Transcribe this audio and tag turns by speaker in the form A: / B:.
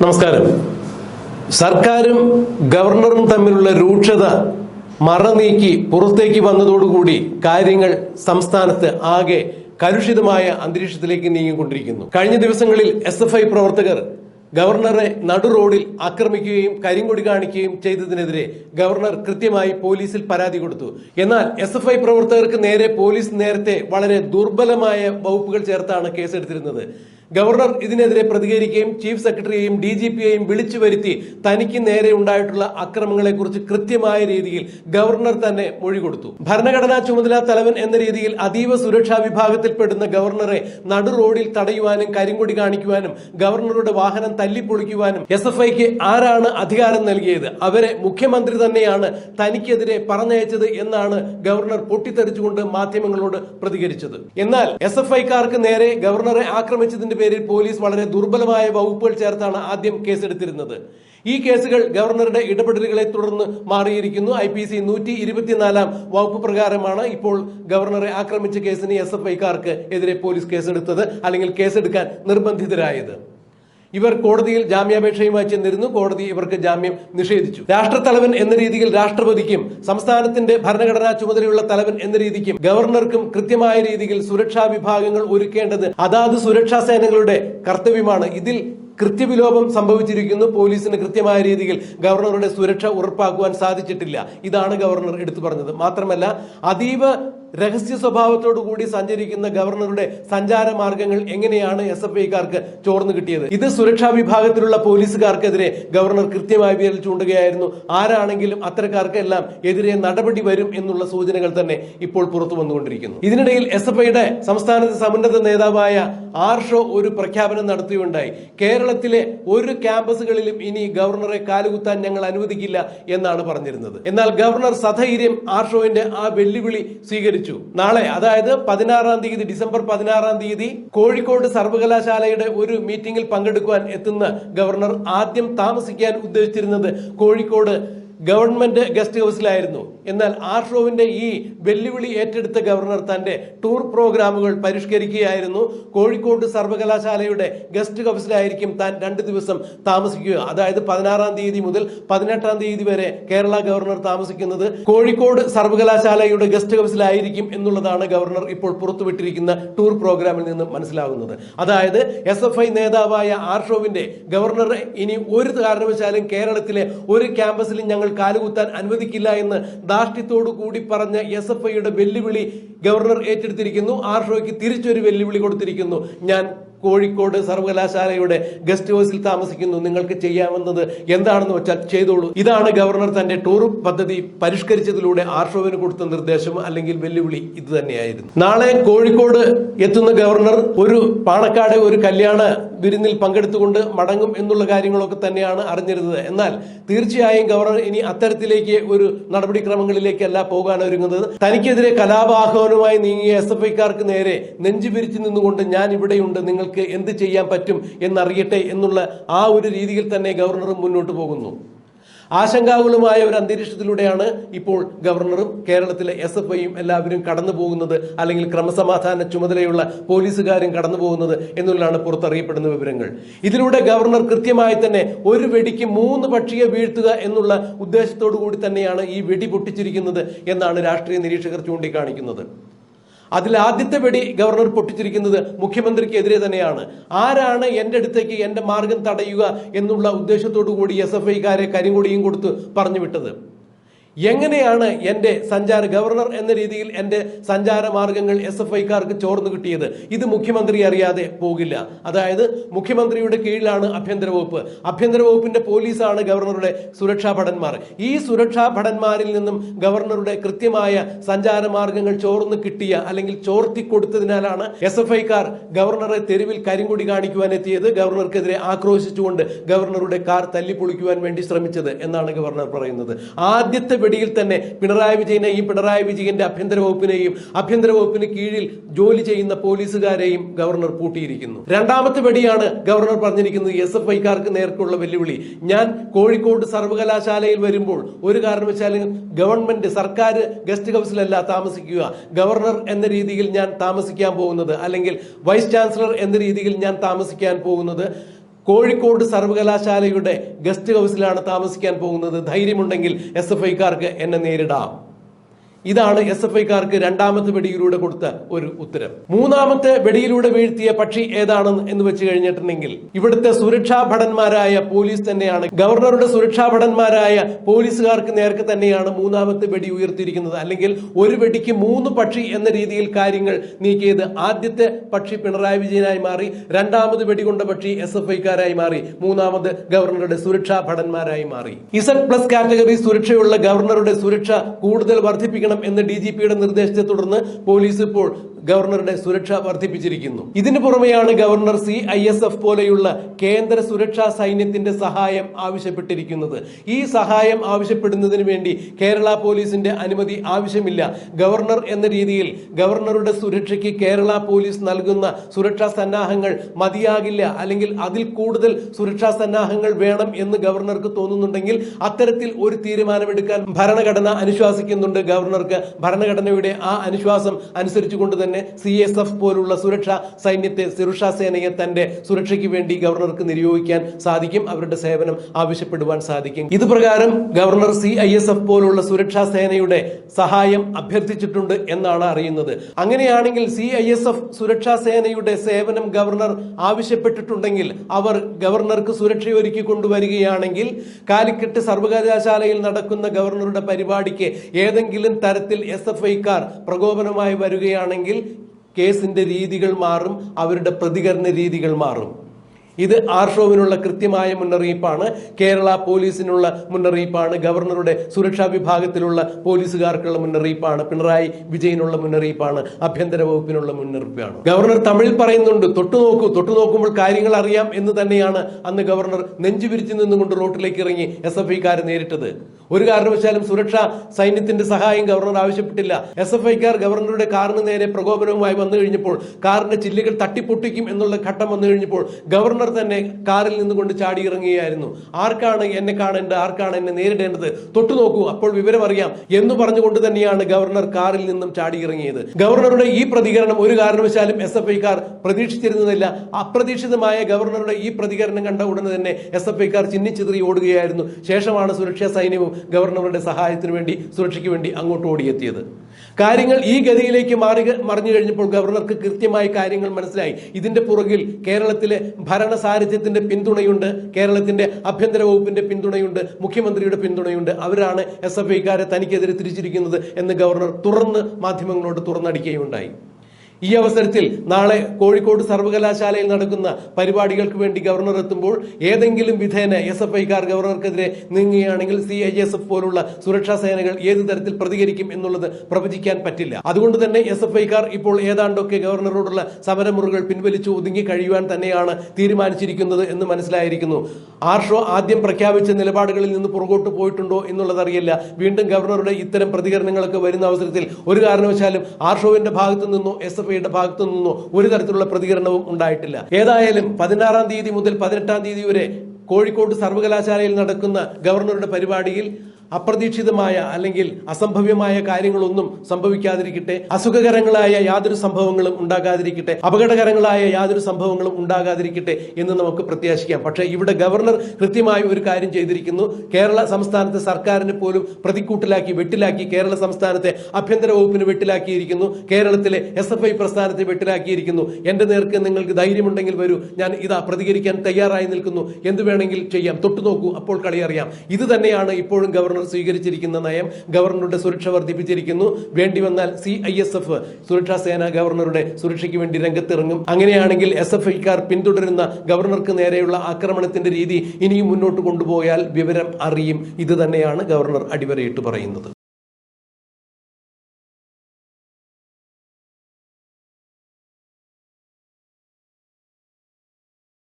A: നമസ്കാരം. സർക്കാരും ഗവർണറും തമ്മിലുള്ള രൂക്ഷത മറനീക്കി പുറത്തേക്ക് വന്നതോടുകൂടി കാര്യങ്ങൾ സംസ്ഥാനത്ത് ആകെ കലുഷിതമായ അന്തരീക്ഷത്തിലേക്ക് നീങ്ങിക്കൊണ്ടിരിക്കുന്നു. കഴിഞ്ഞ ദിവസങ്ങളിൽ എസ് എഫ് ഐ പ്രവർത്തകർ ഗവർണറെ നടു റോഡിൽ ആക്രമിക്കുകയും കരിങ്കൊടി കാണിക്കുകയും ചെയ്തതിനെതിരെ ഗവർണർ കൃത്യമായി പോലീസിൽ പരാതി കൊടുത്തു. എന്നാൽ എസ് എഫ് ഐ പ്രവർത്തകർക്ക് നേരെ പോലീസ് നേരത്തെ വളരെ ദുർബലമായ വകുപ്പുകൾ ചേർത്താണ് കേസെടുത്തിരുന്നത്. ഗവർണർ ഇതിനെതിരെ പ്രതികരിക്കുകയും ചീഫ് സെക്രട്ടറിയെയും ഡി ജി പിയെയും വിളിച്ചു വരുത്തി തനിക്ക് നേരെ ഉണ്ടായിട്ടുള്ള അക്രമങ്ങളെക്കുറിച്ച് കൃത്യമായ രീതിയിൽ ഗവർണർ തന്നെ മൊഴി കൊടുത്തു. ഭരണഘടനാ ചുമതല തലവൻ എന്ന രീതിയിൽ അതീവ സുരക്ഷാ വിഭാഗത്തിൽപ്പെടുന്ന ഗവർണറെ നടു റോഡിൽ തടയുവാനും കരിങ്കൊടി കാണിക്കുവാനും ഗവർണറുടെ വാഹനം തല്ലിപ്പൊളിക്കുവാനും എസ് എഫ് ഐക്ക് ആരാണ് അധികാരം നൽകിയത്? അവരെ മുഖ്യമന്ത്രി തന്നെയാണ് തനിക്കെതിരെ പറഞ്ഞയച്ചത് എന്നാണ് ഗവർണർ പൊട്ടിത്തെറിച്ചുകൊണ്ട് മാധ്യമങ്ങളോട് പ്രതികരിച്ചത്. എന്നാൽ എസ് എഫ് ഐക്കാർക്ക് നേരെ ഗവർണറെ ആക്രമിച്ചതിന്റെ പേരിൽ പോലീസ് വളരെ ദുർബലമായ വകുപ്പുകൾ ചേർത്താണ് ആദ്യം കേസെടുത്തിരുന്നത്. ഈ കേസുകൾ ഗവർണറുടെ ഇടപെടലുകളെ തുടർന്ന് മാറിയിരിക്കുന്നു. ഐ പി സി നൂറ്റി ഇരുപത്തിനാലാം വകുപ്പ് പ്രകാരമാണ് ഇപ്പോൾ ഗവർണറെ ആക്രമിച്ച കേസിന് എസ് എഫ് ഐക്കാർക്ക് എതിരെ പോലീസ് കേസെടുത്തത് അല്ലെങ്കിൽ കേസെടുക്കാൻ നിർബന്ധിതരായത്. ഇവർ കോടതിയിൽ ജാമ്യാപേക്ഷയുമായി ചെന്നിരുന്നു കോടതി ഇവർക്ക് ജാമ്യം നിഷേധിച്ചു. രാഷ്ട്രത്തലവൻ എന്ന രീതിയിൽ രാഷ്ട്രപതിക്കും സംസ്ഥാനത്തിന്റെ ഭരണഘടനാ ചുമതലയുള്ള തലവൻ എന്ന രീതിക്കും ഗവർണർക്കും കൃത്യമായ രീതിയിൽ സുരക്ഷാ വിഭാഗങ്ങൾ ഒരുക്കേണ്ടത് അതാത് സുരക്ഷാ സേനകളുടെ കർത്തവ്യമാണ്. ഇതിൽ കൃത്യവിലോപം സംഭവിച്ചിരിക്കുന്നു. പോലീസിന് കൃത്യമായ രീതിയിൽ ഗവർണറുടെ സുരക്ഷ ഉറപ്പാക്കുവാൻ സാധിച്ചിട്ടില്ല. ഇതാണ് ഗവർണർ എടുത്തു പറഞ്ഞത്. മാത്രമല്ല അതീവ രഹസ്യ സ്വഭാവത്തോടു കൂടി സഞ്ചരിക്കുന്ന ഗവർണറുടെ സഞ്ചാര മാർഗങ്ങൾ എങ്ങനെയാണ് എസ് എഫ് ഐക്കാർക്ക് ചോർന്നു കിട്ടിയത്? ഇത് സുരക്ഷാ വിഭാഗത്തിലുള്ള പോലീസുകാർക്കെതിരെ ഗവർണർ കൃത്യമായി വിരൽ ചൂണ്ടുകയായിരുന്നു. ആരാണെങ്കിലും അത്തരക്കാർക്കെല്ലാം എതിരെ നടപടി വരും എന്നുള്ള സൂചനകൾ തന്നെ ഇപ്പോൾ പുറത്തു വന്നുകൊണ്ടിരിക്കുന്നു. ഇതിനിടയിൽ എസ് എഫ് ഐയുടെ സംസ്ഥാനത്തെ സമുന്നത നേതാവായ ആർ ഷോ ഒരു പ്രഖ്യാപനം നടത്തുകയുണ്ടായി. കേരളത്തിലെ ഒരു ക്യാമ്പസുകളിലും ഇനി ഗവർണറെ കാലുകുത്താൻ ഞങ്ങൾ അനുവദിക്കില്ല എന്നാണ് പറഞ്ഞിരുന്നത്. എന്നാൽ ഗവർണർ സധൈര്യം ആർ ഷോയുടെ ആ വെല്ലുവിളി സ്വീകരിച്ചു. നാളെ അതായത് പതിനാറാം തീയതി ഡിസംബർ പതിനാറാം തീയതി കോഴിക്കോട് സർവകലാശാലയുടെ ഒരു മീറ്റിംഗിൽ പങ്കെടുക്കുവാൻ എത്തുന്ന ഗവർണർ ആദ്യം താമസിക്കാൻ ഉദ്ദേശിച്ചിരുന്നത് കോഴിക്കോട് ഗവൺമെന്റ് ഗസ്റ്റ് ഹൗസിലായിരുന്നു. എന്നാൽ ആർഷോവിന്റെ ഈ വെല്ലുവിളി ഏറ്റെടുത്ത ഗവർണർ തന്റെ ടൂർ പ്രോഗ്രാമുകൾ പരിഷ്കരിക്കുകയായിരുന്നു. കോഴിക്കോട് സർവകലാശാലയുടെ ഗസ്റ്റ് ഹൗസിലായിരിക്കും താൻ രണ്ട് ദിവസം താമസിക്കുക. അതായത് പതിനാറാം തീയതി മുതൽ പതിനെട്ടാം തീയതി വരെ കേരള ഗവർണർ താമസിക്കുന്നത് കോഴിക്കോട് സർവകലാശാലയുടെ ഗസ്റ്റ് ഹൗസിലായിരിക്കും എന്നുള്ളതാണ് ഗവർണർ ഇപ്പോൾ പുറത്തുവിട്ടിരിക്കുന്ന ടൂർ പ്രോഗ്രാമിൽ നിന്ന് മനസ്സിലാകുന്നത്. അതായത് എസ് എഫ് ഐ നേതാവായ ആർഷോവിന്റെ ഗവർണറെ ഇനി ഒരു കാരണവശാലും കേരളത്തിലെ ഒരു ക്യാമ്പസിലും ഞങ്ങൾ കാലുകുത്താൻ അനുവദിക്കില്ല എന്ന് ധാർഷ്ട്യത്തോടു കൂടി പറഞ്ഞ എസ് എഫ് ഐയുടെ വെല്ലുവിളി ഗവർണർ ഏറ്റെടുത്തിരിക്കുന്നു. ആർഷോയ്ക്ക് തിരിച്ചൊരു വെല്ലുവിളി കൊടുത്തിരിക്കുന്നു. ഞാൻ കോഴിക്കോട് സർവകലാശാലയുടെ ഗസ്റ്റ് ഹൗസിൽ താമസിക്കുന്നു. നിങ്ങൾക്ക് ചെയ്യാവുന്നത് എന്താണെന്ന് വെച്ചാൽ ചെയ്തോളൂ. ഇതാണ് ഗവർണർ തന്റെ ടൂർ പദ്ധതി പരിഷ്കരിച്ചതിലൂടെ ആർഷോവിന് കൊടുത്ത നിർദ്ദേശം അല്ലെങ്കിൽ വെല്ലുവിളി ഇത് തന്നെയായിരുന്നു. നാളെ കോഴിക്കോട് എത്തുന്ന ഗവർണർ ഒരു പാണക്കാട് ഒരു കല്യാണ വിരുന്നിൽ പങ്കെടുത്തുകൊണ്ട് മടങ്ങും എന്നുള്ള കാര്യങ്ങളൊക്കെ തന്നെയാണ് അറിഞ്ഞിരുന്നത്. എന്നാൽ തീർച്ചയായും ഗവർണർ ഇനി അത്തരത്തിലേക്ക് ഒരു നടപടിക്രമങ്ങളിലേക്കല്ല പോകാൻ ഒരുങ്ങുന്നത്. തനിക്കെതിരെ കലാപാഹ്വാനവുമായി നീങ്ങിയ എസ് എഫ് ഐക്കാർക്ക് നേരെ നെഞ്ചു പിരിച്ചു നിന്നുകൊണ്ട് ഞാൻ ഇവിടെയുണ്ട്. നിങ്ങൾക്ക് എന്ത് ചെയ്യാൻ പറ്റും എന്നറിയട്ടെ എന്നുള്ള ആ ഒരു രീതിയിൽ തന്നെ ഗവർണറും മുന്നോട്ട് പോകുന്നു. ആശങ്കാകുലമായ ഒരു അന്തരീക്ഷത്തിലൂടെയാണ് ഇപ്പോൾ ഗവർണറും കേരളത്തിലെ എസ് എഫ് ഐയും എല്ലാവരും കടന്നു പോകുന്നത് അല്ലെങ്കിൽ ക്രമസമാധാന ചുമതലയുള്ള പോലീസുകാരും കടന്നു പോകുന്നത് എന്നുള്ളതാണ് പുറത്തറിയപ്പെടുന്ന വിവരങ്ങൾ. ഇതിലൂടെ ഗവർണർ കൃത്യമായി തന്നെ ഒരു വെടിക്ക് മൂന്ന് പക്ഷിയെ വീഴ്ത്തുക എന്നുള്ള ഉദ്ദേശത്തോടു കൂടി തന്നെയാണ് ഈ വെടി പൊട്ടിച്ചിരിക്കുന്നത് എന്നാണ് രാഷ്ട്രീയ നിരീക്ഷകർ ചൂണ്ടിക്കാണിക്കുന്നത്. അതിൽ ആദ്യത്തെ വെടി ഗവർണർ പൊട്ടിച്ചിരിക്കുന്നത് മുഖ്യമന്ത്രിക്കെതിരെ തന്നെയാണ്. ആരാണ് എന്റെ അടുത്തേക്ക് എന്റെ മാർഗം തടയുക എന്നുള്ള ഉദ്ദേശത്തോടു കൂടി എസ് എഫ് ഐക്കാരെ കരിങ്കൊടിയും കൊടുത്ത് പറഞ്ഞു വിട്ടത് എങ്ങനെയാണ് എന്റെ സഞ്ചാര ഗവർണർ എന്ന രീതിയിൽ എന്റെ സഞ്ചാര മാർഗങ്ങൾ എസ് എഫ് ഐക്കാർക്ക് ചോർന്നു കിട്ടിയത്? ഇത് മുഖ്യമന്ത്രി അറിയാതെ പോകില്ല. അതായത് മുഖ്യമന്ത്രിയുടെ കീഴിലാണ് ആഭ്യന്തര വകുപ്പ്. ആഭ്യന്തര വകുപ്പിന്റെ പോലീസാണ് ഗവർണറുടെ സുരക്ഷാ ഭടന്മാർ. ഈ സുരക്ഷാ ഭടന്മാരിൽ നിന്നും ഗവർണറുടെ കൃത്യമായ സഞ്ചാര മാർഗങ്ങൾ ചോർന്നു കിട്ടിയ അല്ലെങ്കിൽ ചോർത്തി കൊടുത്തതിനാലാണ് എസ് എഫ് ഐക്കാർ ഗവർണറെ തെരുവിൽ കരിങ്കൊടി കാണിക്കുവാൻ എത്തിയത്. ഗവർണർക്കെതിരെ ആക്രോശിച്ചുകൊണ്ട് ഗവർണറുടെ കാർ തല്ലിപ്പൊളിക്കുവാൻ വേണ്ടി ശ്രമിച്ചത് എന്നാണ് ഗവർണർ പറയുന്നത്. ആദ്യത്തെ വെടിയിൽ തന്നെ പിണറായി വിജയനെയും പിണറായി വിജയന്റെ ആഭ്യന്തര വകുപ്പിനെയും ആഭ്യന്തര വകുപ്പിന് കീഴിൽ ജോലി ചെയ്യുന്ന പോലീസുകാരെയും ഗവർണർ പൂട്ടിയിരിക്കുന്നു. രണ്ടാമത്തെ വെടിയാണ് ഗവർണർ പറഞ്ഞിരിക്കുന്നത് എസ് എഫ് ഐക്കാർക്ക് നേർക്കുള്ള വെല്ലുവിളി. ഞാൻ കോഴിക്കോട് സർവകലാശാലയിൽ വരുമ്പോൾ ഒരു കാരണവശാലും ഗവൺമെന്റ് സർക്കാർ ഗസ്റ്റ് ഹൗസിലല്ല താമസിക്കുക. ഗവർണർ എന്ന രീതിയിൽ ഞാൻ താമസിക്കാൻ പോകുന്നത് അല്ലെങ്കിൽ വൈസ് ചാൻസലർ എന്ന രീതിയിൽ ഞാൻ താമസിക്കാൻ പോകുന്നത്. കോഴിക്കോട് സർവകലാശാലയുടെ ഗസ്റ്റ് ഹൗസിലാണ് താമസിക്കാൻ പോകുന്നത്. ധൈര്യമുണ്ടെങ്കിൽ എസ് എഫ് ഐക്കാർക്ക് എന്നെ നേരിടാം. ഇതാണ് എസ് എഫ് ഐക്കാർക്ക് രണ്ടാമത്തെ വെടിയിലൂടെ കൊടുത്ത ഒരു ഉത്തരം. മൂന്നാമത്തെ വെടിയിലൂടെ വീഴ്ത്തിയ പക്ഷി ഏതാണെന്ന് എന്ന് വെച്ച് കഴിഞ്ഞിട്ടുണ്ടെങ്കിൽ ഇവിടുത്തെ സുരക്ഷാ ഭടന്മാരായ പോലീസ് തന്നെയാണ്. ഗവർണറുടെ സുരക്ഷാ ഭടന്മാരായ പോലീസുകാർക്ക് നേർക്ക് തന്നെയാണ് മൂന്നാമത്തെ വെടി ഉയർത്തിയിരിക്കുന്നത്. അല്ലെങ്കിൽ ഒരു വെടിക്ക് മൂന്ന് പക്ഷി എന്ന രീതിയിൽ കാര്യങ്ങൾ നീക്കിയത് ആദ്യത്തെ പക്ഷി പിണറായി വിജയനായി മാറി രണ്ടാമത് വെടികൊണ്ട പക്ഷി എസ് എഫ് ഐക്കാരായി മാറി മൂന്നാമത് ഗവർണറുടെ സുരക്ഷാ ഭടന്മാരായി മാറി. ഇസഡ് പ്ലസ് കാറ്റഗറി സുരക്ഷയുള്ള ഗവർണറുടെ സുരക്ഷ കൂടുതൽ വർദ്ധിപ്പിക്കണം എന്ന് ഡി നിർദ്ദേശത്തെ തുടർന്ന് പോലീസ് ഇപ്പോൾ ഗവർണറുടെ സുരക്ഷ വർദ്ധിപ്പിച്ചിരിക്കുന്നു. ഇതിനു പുറമെയാണ് governor C I S F പോലെയുള്ള കേന്ദ്ര സുരക്ഷാ സൈന്യത്തിന്റെ സഹായം ആവശ്യപ്പെട്ടിരിക്കുന്നത്. ഈ സഹായം ആവശ്യപ്പെടുന്നതിന് വേണ്ടി കേരള പോലീസിന്റെ അനുമതി ആവശ്യമില്ല. ഗവർണർ എന്ന രീതിയിൽ ഗവർണറുടെ സുരക്ഷയ്ക്ക് കേരള പോലീസ് നൽകുന്ന സുരക്ഷാ സന്നാഹങ്ങൾ മതിയാകില്ല അല്ലെങ്കിൽ അതിൽ കൂടുതൽ സുരക്ഷാ സന്നാഹങ്ങൾ വേണം എന്ന് ഗവർണർക്ക് തോന്നുന്നുണ്ടെങ്കിൽ അത്തരത്തിൽ ഒരു തീരുമാനമെടുക്കാൻ ഭരണഘടന അനുശാസിക്കുന്നുണ്ട് ഗവർണർക്ക് ഭരണഘടനയുടെ ആ അനുശ്വാസം അനുസരിച്ചുകൊണ്ട് തന്നെ സി എസ് എഫ് പോലുള്ള സുരക്ഷാ സൈന്യത്തെ സുരക്ഷാ സേനയെ തന്റെ സുരക്ഷയ്ക്ക് വേണ്ടി ഗവർണർക്ക് നിയോഗിക്കാൻ സാധിക്കും. അവരുടെ സേവനം ആവശ്യപ്പെടുവാൻ സാധിക്കും. ഇത് പ്രകാരം governor C I S F പോലുള്ള സുരക്ഷാ സേനയുടെ സഹായം അഭ്യർത്ഥിച്ചിട്ടുണ്ട് എന്നാണ് അറിയുന്നത്. അങ്ങനെയാണെങ്കിൽ സി ഐ എസ് എഫ് സുരക്ഷാ സേനയുടെ സേവനം ഗവർണർ ആവശ്യപ്പെട്ടിട്ടുണ്ടെങ്കിൽ അവർ ഗവർണർക്ക് സുരക്ഷയൊരുക്കി കൊണ്ടുവരികയാണെങ്കിൽ കാലിക്കറ്റ് സർവകലാശാലയിൽ നടക്കുന്ന ഗവർണറുടെ പരിപാടിക്ക് ഏതെങ്കിലും തരത്തിൽ എസ് എഫ് ഐക്കാർ പ്രകോപനമായി വരികയാണെങ്കിൽ കേസിന്റെ രീതികൾ മാറും അവരുടെ പ്രതികരണ രീതികൾ മാറും. ഇത് ആർഷോവിനുള്ള കൃത്യമായ മുന്നറിയിപ്പാണ് കേരള പോലീസിനുള്ള മുന്നറിയിപ്പാണ് ഗവർണറുടെ സുരക്ഷാ വിഭാഗത്തിലുള്ള പോലീസുകാർക്കുള്ള മുന്നറിയിപ്പാണ് പിണറായി വിജയനുള്ള മുന്നറിയിപ്പാണ് ആഭ്യന്തര വകുപ്പിനുള്ള മുന്നറിയിപ്പാണ്. ഗവർണർ തമിഴിൽ പറയുന്നുണ്ട് തൊട്ടു നോക്കൂ തൊട്ടു നോക്കുമ്പോൾ കാര്യങ്ങൾ അറിയാം എന്ന് തന്നെയാണ് അന്ന് ഗവർണർ നെഞ്ചു വിരിച്ചു നിന്നുകൊണ്ട് റോട്ടിലേക്ക് ഇറങ്ങി എസ് എഫ് ഐക്കാരെ നേരിട്ടത്. ഒരു കാരണവശാലും സുരക്ഷാ സൈന്യത്തിന്റെ സഹായം ഗവർണർ ആവശ്യപ്പെട്ടില്ല. എസ് എഫ് ഐക്കാർ ഗവർണറുടെ കാറിന് നേരെ പ്രകോപനവുമായി വന്നു കഴിഞ്ഞപ്പോൾ കാറിന്റെ ചില്ലുകൾ തട്ടിപ്പൊട്ടിക്കും എന്നുള്ള ഘട്ടം വന്നു കഴിഞ്ഞപ്പോൾ ഗവർണർ തന്നെ കാറിൽ നിന്നുകൊണ്ട് ചാടിയിറങ്ങുകയായിരുന്നു. ആർക്കാണ് എന്നെ കാണേണ്ടത് ആർക്കാണ് എന്നെ നേരിടേണ്ടത്? തൊട്ടു നോക്കൂ അപ്പോൾ വിവരം അറിയാം എന്ന് പറഞ്ഞുകൊണ്ട് തന്നെയാണ് ഗവർണർ കാറിൽ നിന്നും ചാടിയിറങ്ങിയത്. ഗവർണറുടെ ഈ പ്രതികരണം ഒരു കാരണവശാലും എസ് എഫ് ഐക്കാർ പ്രതീക്ഷിച്ചിരുന്നതില്ല. അപ്രതീക്ഷിതമായ ഗവർണറുടെ ഈ പ്രതികരണം കണ്ട ഉടനെ തന്നെ എസ് എഫ് ഐക്കാർ ചിന്നിച്ചിതറി ഓടുകയായിരുന്നു. ശേഷമാണ് സുരക്ഷാ സൈന്യവും ഗവർണറുടെ സഹായത്തിന് വേണ്ടി സുരക്ഷയ്ക്ക് വേണ്ടി അങ്ങോട്ട് ഓടിയെത്തിയത്. കാര്യങ്ങൾ ഈ ഗതിയിലേക്ക് മാറി മറിഞ്ഞു കഴിഞ്ഞപ്പോൾ ഗവർണർക്ക് കൃത്യമായി കാര്യങ്ങൾ മനസ്സിലായി. ഇതിന്റെ പുറകിൽ കേരളത്തിലെ ഭരണ സാരഥ്യത്തിന്റെ പിന്തുണയുണ്ട് കേരളത്തിന്റെ ആഭ്യന്തര വകുപ്പിന്റെ പിന്തുണയുണ്ട് മുഖ്യമന്ത്രിയുടെ പിന്തുണയുണ്ട്. അവരാണ് എസ് എഫ് ഐക്കാരെ തനിക്കെതിരെ തിരിച്ചിരിക്കുന്നത് എന്ന് ഗവർണർ തുറന്ന് മാധ്യമങ്ങളോട് തുറന്നടിക്കുകയുണ്ടായി. ഈ അവസരത്തിൽ നാളെ കോഴിക്കോട് സർവകലാശാലയിൽ നടക്കുന്ന പരിപാടികൾക്ക് വേണ്ടി ഗവർണർ എത്തുമ്പോൾ ഏതെങ്കിലും വിധേന എസ് എഫ് ഐക്കാർ ഗവർണർക്കെതിരെ നീങ്ങുകയാണെങ്കിൽ സി ഐ എസ് എഫ് പോലുള്ള സുരക്ഷാ സേനകൾ ഏത് തരത്തിൽ പ്രതികരിക്കും എന്നുള്ളത് പ്രവചിക്കാൻ പറ്റില്ല. അതുകൊണ്ട് തന്നെ എസ് എഫ് ഐക്കാർ ഇപ്പോൾ ഏതാണ്ടൊക്കെ ഗവർണറോടുള്ള സമരമുറകൾ പിൻവലിച്ചു ഒതുങ്ങി കഴിയുവാൻ തന്നെയാണ് തീരുമാനിച്ചിരിക്കുന്നത് എന്ന് മനസ്സിലായിരിക്കുന്നു. ആർഷോ ആദ്യം പ്രഖ്യാപിച്ച നിലപാടുകളിൽ നിന്ന് പുറകോട്ട് പോയിട്ടുണ്ടോ എന്നുള്ളതറിയില്ല. വീണ്ടും ഗവർണറുടെ ഇത്തരം പ്രതികരണങ്ങളൊക്കെ വരുന്ന അവസരത്തിൽ ഒരു കാരണവശാലും ആർഷോവിന്റെ ഭാഗത്തു നിന്നോ എസ് ഐയുടെ ഭാഗത്തു നിന്നോ ഒരു തരത്തിലുള്ള പ്രതികരണവും ഉണ്ടായിട്ടില്ല. ഏതായാലും പതിനാറാം തീയതി മുതൽ പതിനെട്ടാം തീയതി വരെ കോഴിക്കോട് സർവകലാശാലയിൽ നടക്കുന്ന ഗവർണറുടെ പരിപാടിയിൽ അപ്രതീക്ഷിതമായ അല്ലെങ്കിൽ അസംഭവ്യമായ കാര്യങ്ങളൊന്നും സംഭവിക്കാതിരിക്കട്ടെ. അസുഖകരങ്ങളായ യാതൊരു സംഭവങ്ങളും ഉണ്ടാകാതിരിക്കട്ടെ. അപകടകരങ്ങളായ യാതൊരു സംഭവങ്ങളും ഉണ്ടാകാതിരിക്കട്ടെ എന്ന് നമുക്ക് പ്രത്യാശിക്കാം. പക്ഷേ ഇവിടെ ഗവർണർ കൃത്യമായി ഒരു കാര്യം ചെയ്തിരിക്കുന്നു. കേരള സംസ്ഥാനത്തെ സർക്കാരിന് പോലും പ്രതിക്കൂട്ടിലാക്കി വെട്ടിലാക്കി കേരള സംസ്ഥാനത്തെ ആഭ്യന്തര വകുപ്പിന് വെട്ടിലാക്കിയിരിക്കുന്നു. കേരളത്തിലെ എസ് എഫ് ഐ പ്രസ്ഥാനത്തെ വെട്ടിലാക്കിയിരിക്കുന്നു. എന്റെ നേർക്ക് നിങ്ങൾക്ക് ധൈര്യമുണ്ടെങ്കിൽ വരൂ. ഞാൻ ഇതാ പ്രതികരിക്കാൻ തയ്യാറായി നിൽക്കുന്നു. എന്ത് വേണമെങ്കിൽ ചെയ്യാം. തൊട്ടുനോക്കൂ. അപ്പോൾ കളിയറിയാം ഇത് തന്നെയാണ് ഇപ്പോഴും ഗവർണർ സ്വീകരിച്ചിരിക്കുന്ന നയം ഗവർണറുടെ സുരക്ഷ വർദ്ധിപ്പിച്ചിരിക്കുന്നു. വേണ്ടി വന്നാൽ സി ഐ എസ് എഫ് സുരക്ഷാ സേന ഗവർണറുടെ സുരക്ഷയ്ക്ക് വേണ്ടി രംഗത്തിറങ്ങും. അങ്ങനെയാണെങ്കിൽ എസ് എഫ് ഐക്കാർ പിന്തുടരുന്ന ഗവർണർക്ക് നേരെയുള്ള ആക്രമണത്തിന്റെ രീതി ഇനിയും മുന്നോട്ട് കൊണ്ടുപോയാൽ വിവരം അറിയും. ഇത് തന്നെയാണ് ഗവർണർ അടിവരയിട്ട് പറയുന്നത്.